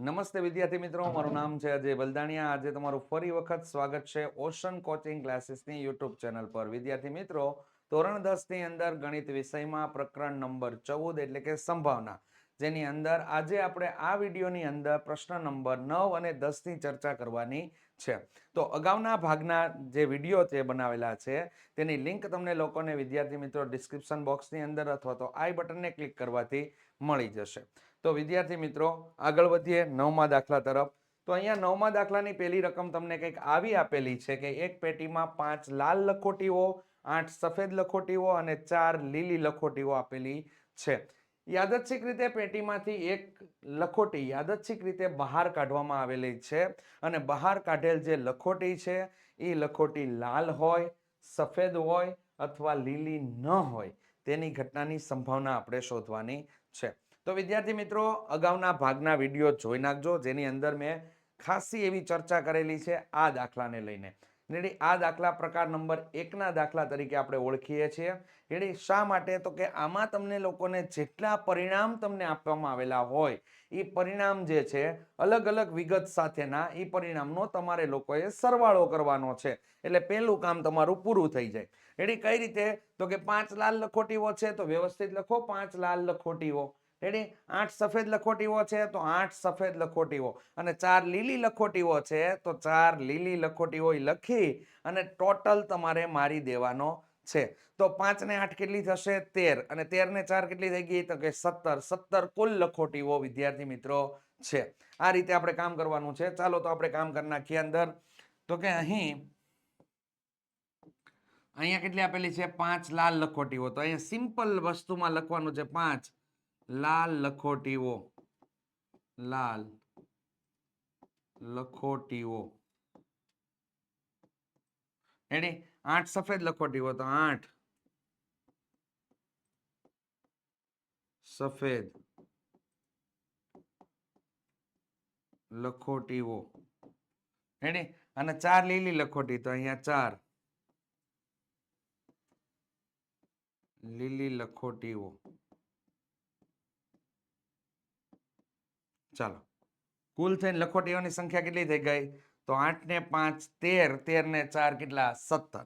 નમસ્તે વિદ્યાર્થી મિત્રો મારું નામ છે અજય બલદાણિયા. આજે તમારું ફરી વખત સ્વાગત છે ઓશન કોચિંગ ક્લાસીસની યુટ્યુબ ચેનલ પર. વિદ્યાર્થી મિત્રો ધોરણ દસની અંદર ગણિત વિષયમાં પ્રકરણ નંબર ચૌદ એટલે કે સંભાવના. જેની અંદર આજે આપણે આ વિડીયોની અંદર પ્રશ્ન નંબર નવ અને દસની ચર્ચા કરવાની છે. તો અગાઉના ભાગના જે વીડિયો છે બનાવેલા છે તેની લિંક તમને લોકોને વિદ્યાર્થી મિત્રો ડિસ્ક્રિપ્શન બોક્સની અંદર અથવા તો આઈ બટનને ક્લિક કરવાથી મળી જશે. તો વિદ્યાર્થી મિત્રો, આગળ વધીએ નવમા દાખલા તરફ. તો અહીંયા નવમા દાખલાની પહેલી રકમ તમને કંઈક આવી આપેલી છે કે એક પેટીમાં પાંચ લાલ લખોટીઓ, આઠ સફેદ લખોટીઓ અને ચાર લીલી લખોટીઓ આપેલી છે. યાદચ્છિક રીતે પેટીમાંથી એક લખોટી યાદચ્છિક રીતે બહાર કાઢવામાં આવેલી છે અને બહાર કાઢેલ જે લખોટી છે, એ લખોટી લાલ હોય, સફેદ હોય અથવા લીલી ન હોય તેની ઘટનાની સંભાવના આપણે શોધવાની છે. તો વિદ્યાર્થી મિત્રો, અગાઉના ભાગના વીડિયો જોઈ નાખજો. જેની અંદર મેં ખાસી એવી ચર્ચા કરેલી છે આ દાખલાને લઈને. રેડી? આ દાખલા પ્રકાર નંબર એકના દાખલા તરીકે આપણે ઓળખીએ છીએ. રેડી? શા માટે? તો કે આમાં તમને લોકોને જેટલા પરિણામ તમને આપવામાં આવેલા હોય એ પરિણામ જે છે, અલગ અલગ વિગત સાથેના એ પરિણામનો તમારે લોકોએ સરવાળો કરવાનો છે. એટલે પહેલું કામ તમારું પૂરું થઈ જાય. રેડી? કઈ રીતે? તો કે પાંચ લાલ લખોટીઓ છે, તો વ્યવસ્થિત લખો પાંચ લાલ લખોટીઓ. રેડી આઠ સફેદ લખોટીઓ છે તો આઠ સફેદ લખોટીઓ. અને ચાર લીલી લખોટીઓ છે તો ચાર લીલી લખોટીઓ લખી અને ટોટલ તમારે મારી દેવાનો છે. તો પાંચ ને આઠ કેટલી થશે? તેર. અને તેર ને ચાર કેટલી થઈ ગઈ? તો કે સત્તર. સત્તર કુલ લખોટીઓ, વિદ્યાર્થી મિત્રો, છે. આ રીતે આપણે કામ કરવાનું છે. ચાલો તો આપણે કામ કરી નાખીએ અંદર. તો કે અહીં, અહીંયા કેટલી આપેલી છે? પાંચ લાલ લખોટીઓ. તો અહીંયા સિમ્પલ વસ્તુમાં લખવાનું છે પાંચ. લાલ લખોટીઓ. લાલ લખોટીઓ. રેડી આઠ સફેદ લખોટીઓ તો આઠ. સફેદ લખોટીઓ. રેડી અને ચાર લીલી લખોટી તો અહીંયા ચાર. લીલી લખોટીઓ. ચાલો. કુલ થઈને લખોટીઓની સંખ્યા કેટલી થઈ ગઈ? તો આઠ ને પાંચ, તેર. તેર ને ચાર કેટલા? સત્તર.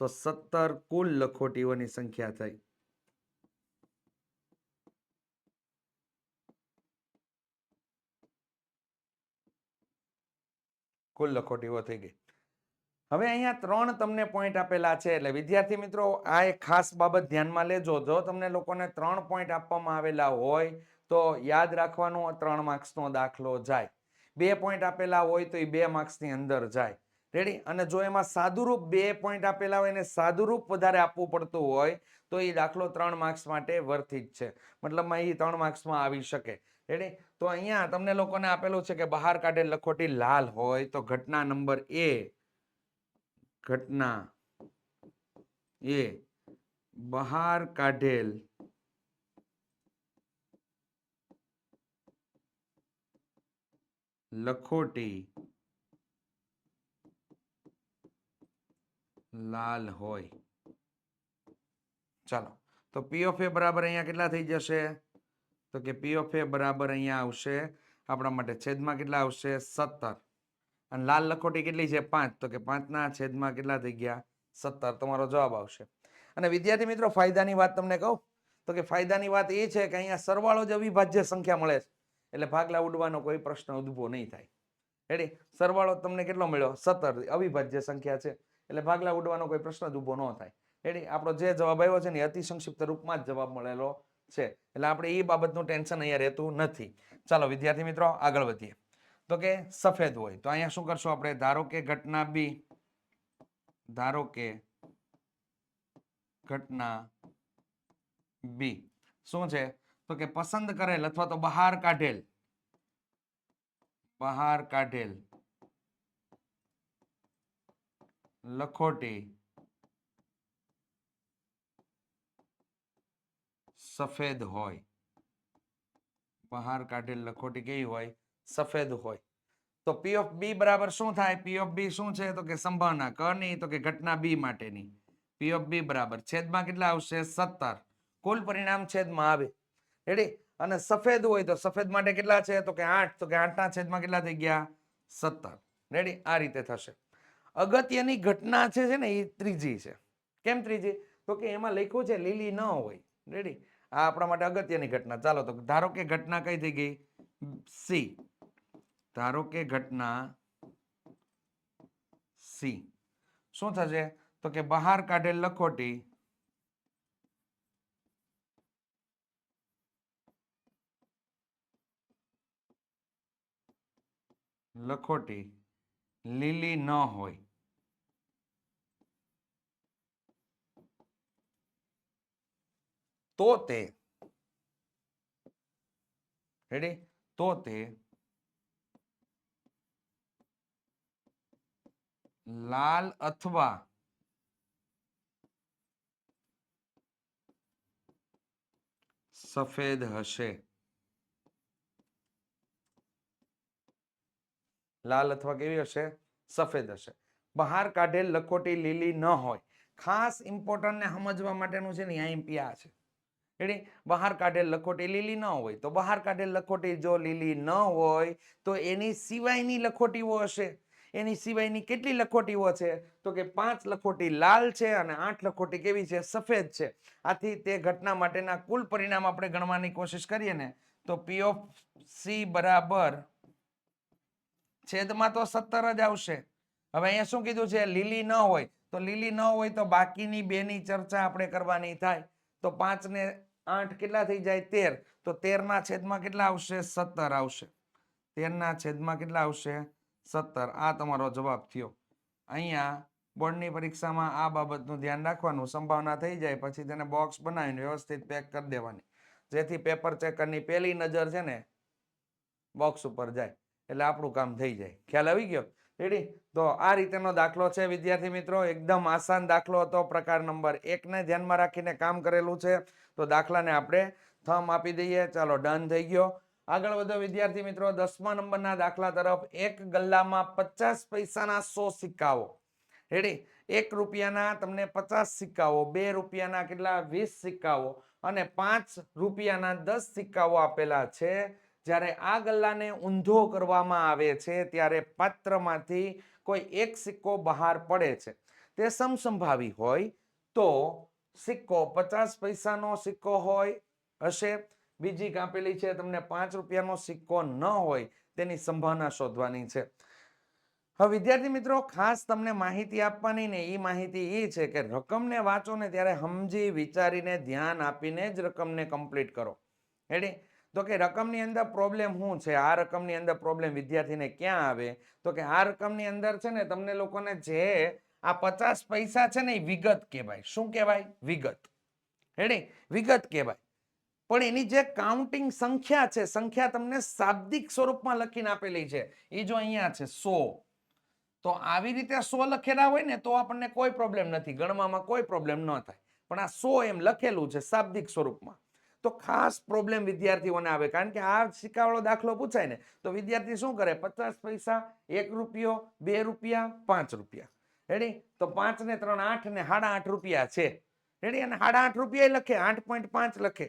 તો સત્તર કુલ લખોટીઓની સંખ્યા થઈ. કુલ લખોટીઓ થઈ ગઈ. હવે અહીંયા ત્રણ તમને પોઈન્ટ આપેલા છે. એટલે વિદ્યાર્થી મિત્રો, આ એક ખાસ બાબત ધ્યાનમાં લેજો. જો તમને લોકોને ત્રણ પોઈન્ટ આપવામાં આવેલા હોય તો યાદ રાખવાનું ત્રણ માર્ક્સનો દાખલો જાય. બે પોઈન્ટ આપેલા હોય તો એ બે માર્ક્સની અંદર જાય. રેડી અને જો એમાં સાદુરૂપ બે પોઈન્ટ આપેલા હોય એને સાદુરૂપ વધારે આપવું પડતું હોય, તો એ દાખલો ત્રણ માર્ક્સ માટે વર્થિત છે. મતલબમાં એ ત્રણ માર્ક્સમાં આવી શકે. રેડી તો અહીંયા તમને લોકોને આપેલું છે કે બહાર કાઢેલ લખોટી લાલ હોય તો ઘટના નંબર એ, ઘટના એ, બહાર કાઢેલ લખોટી. લાલ હોય. ચાલો, તો પી ઓફ એ બરાબર અહીંયા કેટલા થઈ જશે? તો કે પી એ બરાબર અહીંયા આવશે, આપણા માટે છેદમાં કેટલા આવશે? સત્તર. અને લાલ લખોટી કેટલી છે? પાંચ. તો કે પાંચના છેદમાં કેટલા થઈ ગયા? સત્તર. તમારો જવાબ આવશે. અને વિદ્યાર્થી મિત્રો, ફાયદાની વાત તમને કહું? તો કે ફાયદાની વાત એ છે કે અહીંયા સરવાળો જ અવિભાજ્ય સંખ્યા મળે છે. એટલે ભાગલા ઉડવાનો કોઈ પ્રશ્ન ઉદ્ભવો નહીં થાય. રેડી સરવાળો તમને કેટલો મળ્યો? સત્તર. અવિભાજ્ય સંખ્યા છે. એટલે ભાગલા ઉડવાનો કોઈ પ્રશ્ન જ ઊભો ન થાય. રેડી આપણો જે જવાબ આવ્યો છે ને અતિ સંક્ષિપ્ત રૂપમાં જ જવાબ મળેલો છે. એટલે આપણે એ બાબતનું ટેન્શન અહીંયા રહેતું નથી. ચાલો, વિદ્યાર્થી મિત્રો, આગળ વધીએ. તો કે સફેદ હોય. તો અહીંયા શું કરશું આપણે? ધારો કે ઘટના બી ધારો કે ઘટના બી શું છે? તો કે પસંદ કરેલ અથવા તો બહાર કાઢેલ. બહાર કાઢેલ. લખોટી. સફેદ હોય. બહાર કાઢેલ લખોટી કેવી હોય? સફેદ હોય. તો પી ઓફ બી બરાબર શું થાય? પી ઓફ બી શું છે? તો કે સંભાવના કની તો કે ઘટના બી માટેની. પી ઓફ બી બરાબર. છેદમાં કેટલા આવશે? સત્તર. કુલ પરિણામ છેદમાં આવે. રેડી અને સફેદ હોય તો સફેદ માટે કેટલા છે? તો કે આઠ. તો કે આઠના છેદમાં કેટલા થઈ ગયા? સત્તર. રેડી આ રીતે થશે. અગત્યની ઘટના છે છે ને, એ ત્રીજી છે. કેમ ત્રીજી? તો કે એમાં લખ્યું છે, લીલી ન હોય. રેડી આ આપણા માટે અગત્યની ઘટના. ચાલો, તો ધારો કે ઘટના કઈ થઈ ગઈ? સી. ધારો કે ઘટના સી. શું થશે? તો કે બહાર કાઢેલ લખોટી લખોટી લીલી ન હોય. તો તે રેડી તો તે લાલ અથવા સફેદ હશે. લાલ અથવા કેવી હશે? સફેદ હશે. બહાર કાઢેલ લખોટી લીલી ન હોય. ખાસ ઇમ્પોર્ટન્ટને સમજવા માટેનું છે ને આઈએમપી છે. એટલે બહાર કાઢેલ લખોટી લીલી ન હોય. તો બહાર કાઢેલ લખોટી જો લીલી ન હોય, તો એની સિવાયની લખોટીઓ હશે. એની સિવાયની કેટલી લખોટીઓ છે? તો કે પાંચ લખોટી લાલ છે અને આઠ લખોટી કેવી છે? સફેદ છે. આથી તે ઘટના માટેના કુલ પરિણામ આપણે ગણવાની કોશિશ કરીએ ને, તો પી ઓફ સી બરાબર છેદમાં તો સત્તર જ આવશે. હવે અહીંયા શું કીધું છે? લીલી ન હોય. તો લીલી ન હોય તો બાકીની બેની ચર્ચા આપણે કરવાની થાય. તો પાંચ ને આઠ કેટલા થઈ જાય? તેર. તો તેર ના છેદમાં કેટલા આવશે? સત્તર આવશે. તેર ના છેદમાં કેટલા આવશે? સત્તર. આ તમારો જવાબ થયો. અહીંયા બોર્ડની પરીક્ષામાં આ બાબતનું ધ્યાન રાખવાનું. સંભાવના થઈ જાય, પછી તેને બોક્સ બનાવીને વ્યવસ્થિત પેક કરી દેવાની. જેથી પેપર ચેકરની પહેલી નજર છે ને, બોક્સ ઉપર જાય. એટલે આપણું કામ થઈ જાય. ખ્યાલ આવી ગયો? રેડી તો આ રીતેનો દાખલો છે, વિદ્યાર્થી મિત્રો. એકદમ આસાન દાખલો હતો, પ્રકાર નંબર એકને ધ્યાનમાં રાખીને કામ કરેલું છે. તો દાખલાને આપણે થમ આપી દઈએ. ચાલો ડન થઈ ગયો. આગળ વધો, વિદ્યાર્થી મિત્રો. દસમા નંબરના દાખલા તરફ એક ગલ્લામાં પચાસ પૈસાના સો સિક્કાઓ. રેડી એક રૂપિયાના તમને પચાસ સિક્કાઓ, બે રૂપિયાના કેટલા? વીસ સિક્કાઓ અને પાંચ રૂપિયાના દસ સિક્કાઓ આપેલા છે. જ્યારે આ ગલ્લાને ઊંધો કરવામાં આવે છે, ત્યારે પાત્રમાંથી કોઈ એક સિક્કો બહાર પડે છે. તે સમસંભાવી હોય તો સિક્કો પચાસ પૈસાનો સિક્કો હોય, હશે. બીજી કાપેલી છે, તમને પાંચ રૂપિયાનો સિક્કો ન હોય, તેની સંભાવના શોધવાની છે. હવે વિદ્યાર્થી મિત્રો, ખાસ તમને માહિતી આપવાની ને એ માહિતી એ છે કે રકમને વાંચો ને ત્યારે સમજી વિચારીને ધ્યાન આપીને જ રકમને કમ્પ્લીટ કરો. રેડી તો કે રકમની અંદર પ્રોબ્લેમ શું છે? આ રકમની અંદર પ્રોબ્લેમ વિદ્યાર્થીને ક્યાં આવે? તો કે આ રકમની અંદર છે ને તમને લોકોને જે આ પચાસ પૈસા છે ને એ વિગત કહેવાય. શું કહેવાય? વિગત. રેડી વિગત કહેવાય. પણ એની જે કાઉન્ટિંગ સંખ્યા છે, સંખ્યા તમને શાબ્દિક સ્વરૂપમાં લખીને આપેલી છે. એ જો અહીંયા છે, સો. તો આવી રીતે સો લખેલા હોય ને તો આપણને કોઈ પ્રોબ્લેમ નથી. ગણવામાં કોઈ પ્રોબ્લેમ ન થાય. પણ આ સો એમ લખેલું છે શાબ્દિક સ્વરૂપમાં. તો ખાસ પ્રોબ્લેમ વિદ્યાર્થીઓને આવે. કારણ કે આ સિક્કાવાળો દાખલો પૂછાય ને, તો વિદ્યાર્થી શું કરે? પચાસ પૈસા, એક રૂપિયો, બે રૂપિયા, પાંચ રૂપિયા. રેડી તો પાંચ ને ત્રણ આઠ ને સાડા આઠ રૂપિયા છે. રેડી અને સાડા આઠ રૂપિયા લખે, આઠ પોઈન્ટ પાંચ લખે.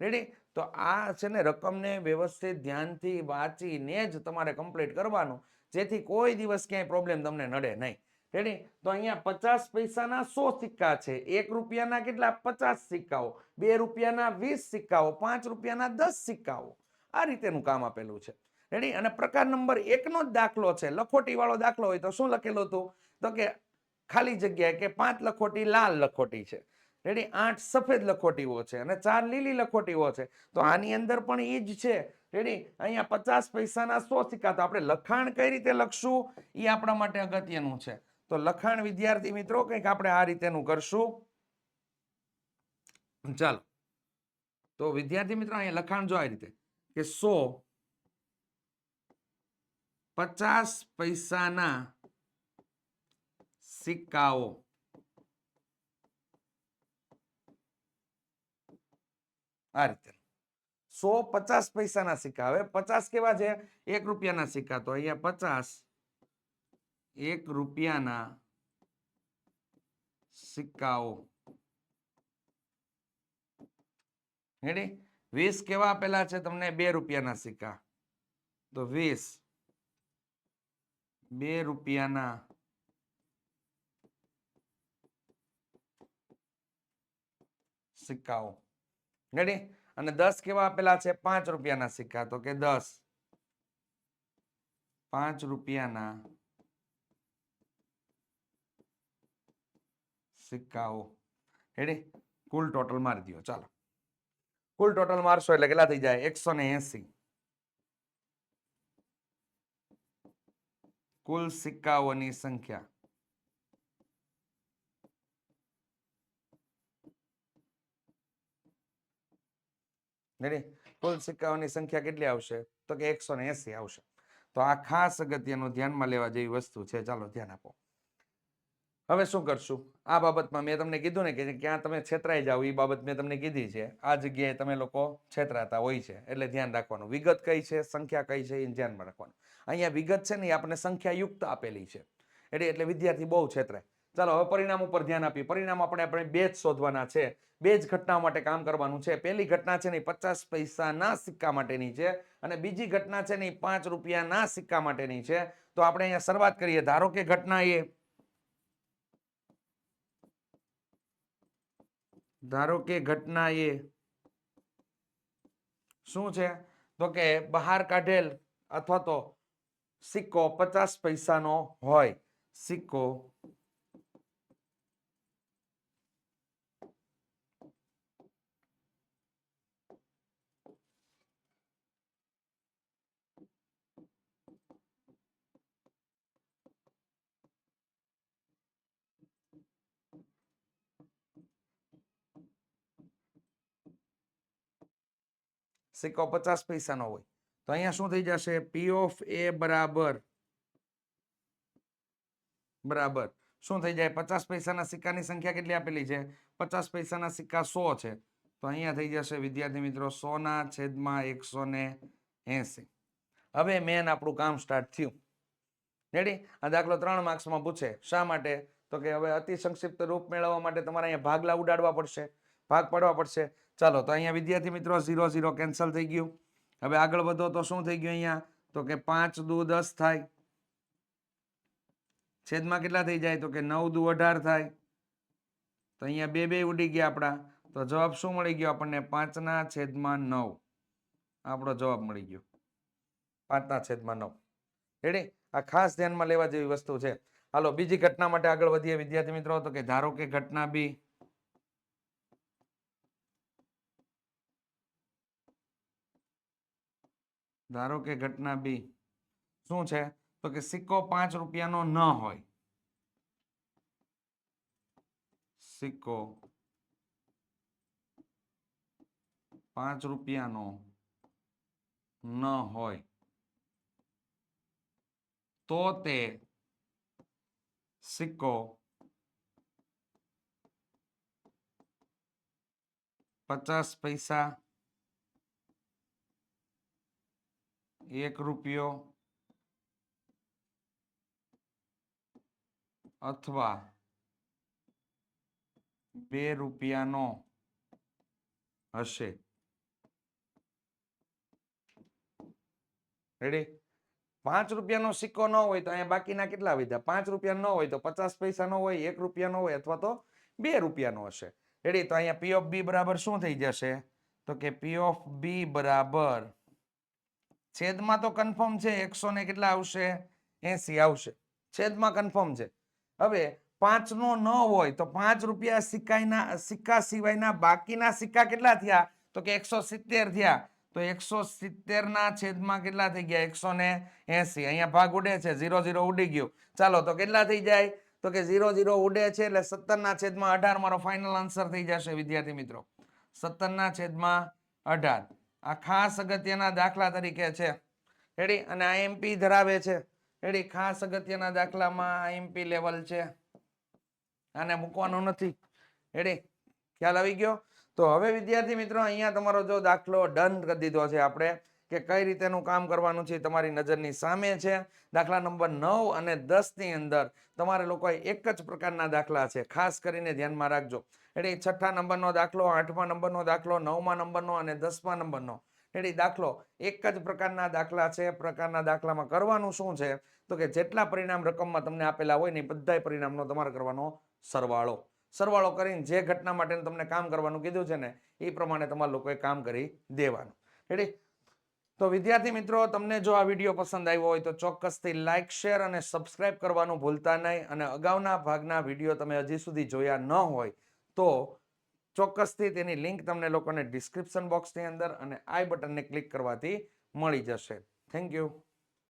રેડી તો આ છે ને રકમને વ્યવસ્થિત ધ્યાનથી વાંચીને જ તમારે કમ્પ્લીટ કરવાનું. જેથી કોઈ દિવસ ક્યાંય પ્રોબ્લેમ તમને નડે નહીં. રેડી તો અહીંયા પચાસ પૈસાના સો સિક્કા છે. એક રૂપિયાના કેટલા? પચાસ સિક્કાઓ. બે રૂપિયાના વીસ સિક્કાઓ. પાંચ રૂપિયાના દસ સિક્કાઓ. આ રીતેનું કામ આપેલું છે. રેડી અને પ્રકાર નંબર એકનો જ દાખલો છે. લખોટીવાળો દાખલો હોય તો શું લખેલું હતું? તો કે ખાલી જગ્યાએ કે પાંચ લખોટી લાલ લખોટી છે. રેડી આઠ સફેદ લખોટીઓ છે અને ચાર લીલી લખોટીઓ છે. તો આની અંદર પણ એ જ છે. રેડી અહીંયા પચાસ પૈસાના સો સિક્કા. તો આપણે લખાણ કઈ રીતે લખશું? એ આપણા માટે અગત્યનું છે. તો લખાણ વિદ્યાર્થી મિત્રો, કંઈક આપણે આ રીતેનું કરશું. ચાલો. તો વિદ્યાર્થી મિત્રો, અહીંયા લખાણ જો આ રીતે, કે સો પચાસ પૈસાના સિક્કાઓ. આ રીતે. સો પચાસ પૈસાના સિક્કા. હવે પચાસ કેવા છે? એક રૂપિયાના સિક્કા. તો અહીંયા પચાસ એક રૂપિયાના સિક્કાઓ. હેડી વીસ કેવા આપેલા છે? તમને બે રૂપિયાના સિક્કા. તો વીસ. બે રૂપિયાના સિક્કાઓ. રેડી અને દસ કેવા આપેલા છે? પાંચ રૂપિયાના સિક્કા. તો કે દસ. પાંચ રૂપિયાના સિક્કાઓ રેડી કુલ ટોટલ મારી દો ચાલો. કુલ ટોટલ મારશો એટલે કેટલા થઈ જાય? એકસો ને એસી. કુલ સિક્કાઓની સંખ્યા. કુલ સિક્કાઓની સંખ્યા કેટલી આવશે? તો કે એકસો ને એસી આવશે. તો આ ખાસ અગત્યનું ધ્યાનમાં લેવા જેવી વસ્તુ છે. ચાલો ધ્યાન આપો. હવે શું કરશું? આ બાબતમાં મેં તમને કીધું ને કે ક્યાં તમે છેતરાઈ જાઓ એ બાબત મેં તમને કીધી છે. આ જગ્યાએ તમે લોકો છેતરાતા હોય છે. એટલે ધ્યાન રાખવાનું. વિગત કઈ છે? સંખ્યા કઈ છે? એ ધ્યાનમાં રાખવાનું. અહીંયા વિગત છે ને એ આપણે સંખ્યા યુક્ત આપેલી છે. એટલે એટલે વિદ્યાર્થી બહુ છેતરાય. ચાલો, હવે પરિણામ ઉપર ધ્યાન આપીએ. પરિણામ આપણે આપણે બે જ શોધવાના છે. બે જ ઘટના માટે કામ કરવાનું છે. પહેલી ઘટના છે ને પચાસ પૈસાના સિક્કા માટેની છે અને બીજી ઘટના છે ને પાંચ રૂપિયાના સિક્કા માટેની છે. તો આપણે અહીંયા શરૂઆત કરીએ. ધારો કે ઘટના એ ધારો કે ઘટના એ શું છે? તો કે બહાર કાઢેલ અથવા તો સિક્કો પચાસ પૈસાનો હોય. સિક્કો સિક્કો પચાસ પૈસાનો હોય. તો અહીંયા શું થઈ જશે? પી ઓફ એ બરાબર. બરાબર. શું થઈ જાય? પચાસ પૈસાના સિક્કાની સંખ્યા કેટલી આપેલી છે? પચાસ પૈસાના સિક્કા સો છે. તો અહીંયા થઈ જશે, વિદ્યાર્થી મિત્રો સો ના છેદમાં એકસો ને એસી. હવે મેન આપણું કામ સ્ટાર્ટ થયું. રેડી આ દાખલો ત્રણ માર્ક્સમાં પૂછે, શા માટે? તો કે હવે અતિ સંક્ષિપ્ત રૂપ મેળવવા માટે તમારે અહીંયા ભાગલા ઉડાડવા પડશે. ભાગ પાડવા પડશે. ચાલો, તો અહીંયા વિદ્યાર્થી મિત્રો ઝીરો ઝીરો કેન્સલ થઈ ગયું. હવે આગળ વધો તો શું થઈ ગયું અહીંયા? તો કે પાંચ દુ દસ થાય. છેદમાં કેટલા થઈ જાય? તો કે નવ દુ અઢાર થાય. તો અહીંયા બે બે ઉડી ગયા આપણા. તો જવાબ શું મળી ગયો આપણને? પાંચના છેદમાં નવ. આપણો જવાબ મળી ગયો. પાંચના છેદમાં નવ. રેડી આ ખાસ ધ્યાનમાં લેવા જેવી વસ્તુ છે. હાલો, બીજી ઘટના માટે આગળ વધીએ વિદ્યાર્થી મિત્રો. તો કે ધારો કે ઘટના બી ધારો કે ઘટના બી શું છે? તો કે સિક્કો પાંચ રૂપિયાનો ન હોય. સિક્કો પાંચ રૂપિયાનો ન હોય. તો તે સિક્કો પચાસ પૈસા એક રૂપિયો અથવા બે રૂપિયાનો હશે. રેડી પાંચ રૂપિયાનો સિક્કો ન હોય તો અહીંયા બાકીના કેટલા વધ્યા પાંચ રૂપિયા ન હોય તો પચાસ પૈસા નો હોય, એક રૂપિયાનો હોય અથવા તો બે રૂપિયાનો હશે. રેડી તો અહીંયા પી ઓફ બી બરાબર શું થઈ જશે? તો કે પી ઓફ બી બરાબર છેદમાં તો કન્ફર્મ છે, એકસો ને કેટલા આવશે? એસી આવશે. છેદમાં કન્ફર્મ છે. હવે પાંચ નો હોય તો પાંચ રૂપિયા સિક્કાના સિક્કા સિવાયના બાકીના સિક્કા કેટલા થયા? તો કે એકસો સિત્તેર થયા. તો એકસો સિત્તેરના છેદમાં કેટલા થઈ ગયા? એકસો ને અહીંયા ભાગ ઉડે છે. ઝીરો ઝીરો ઉડી ગયું. ચાલો, તો કેટલા થઈ જાય? તો કે ઝીરો ઝીરો ઉડે છે એટલે સત્તર ના છેદમાં અઢાર. મારો ફાઇનલ આન્સર થઈ જશે, વિદ્યાર્થી મિત્રો. સત્તર ના છેદમાં અઢાર. આ ખાસ અગત્યના દાખલા તરીકે છે. રેડી? અને આઈએમપી ધરાવે છે. રેડી? ખાસ અગત્યના દાખલામાં આઈએમપી લેવલ છે. આને મૂકવાનું નથી. રેડી? ખ્યાલ આવી ગયો? તો હવે વિદ્યાર્થી મિત્રો, અહીંયા તમારો જો દાખલો ડન કરી દીધો છે આપણે, કે કઈ રીતેનું કામ કરવાનું છે તમારી નજરની સામે છે. દાખલા નંબર નવ અને દસની અંદર તમારે લોકોએ એક જ પ્રકારના દાખલા છે. ખાસ કરીને ધ્યાનમાં રાખજો. એટલે છઠ્ઠા નંબરનો દાખલો, આઠમા નંબરનો દાખલો, નવમા નંબરનો અને દસમા નંબરનો. એટલે દાખલો એક જ પ્રકારના દાખલા છે. પ્રકારના દાખલામાં કરવાનું શું છે? તો કે જેટલા પરિણામ રકમમાં તમને આપેલા હોય ને બધા પરિણામનો તમારે કરવાનો સરવાળો. સરવાળો કરીને જે ઘટના માટે તમને કામ કરવાનું કીધું છે ને, એ પ્રમાણે તમારા લોકોએ કામ કરી દેવાનું. એટલે તો વિદ્યાર્થી મિત્રો, તમને જો આ વીડિયો પસંદ આવ્યો હોય તો ચોક્કસથી લાઇક શેર અને સબસ્ક્રાઇબ કરવાનું ભૂલતા નહીં અને અગાઉના ભાગના વીડિયો તમે હજી સુધી જોયા ન હોય તો ચોક્કસથી તેની લિંક તમને લોકોને ડિસ્ક્રિપ્શન બોક્સની અંદર અને આઈ બટનને ક્લિક કરવાથી મળી જશે. Thank you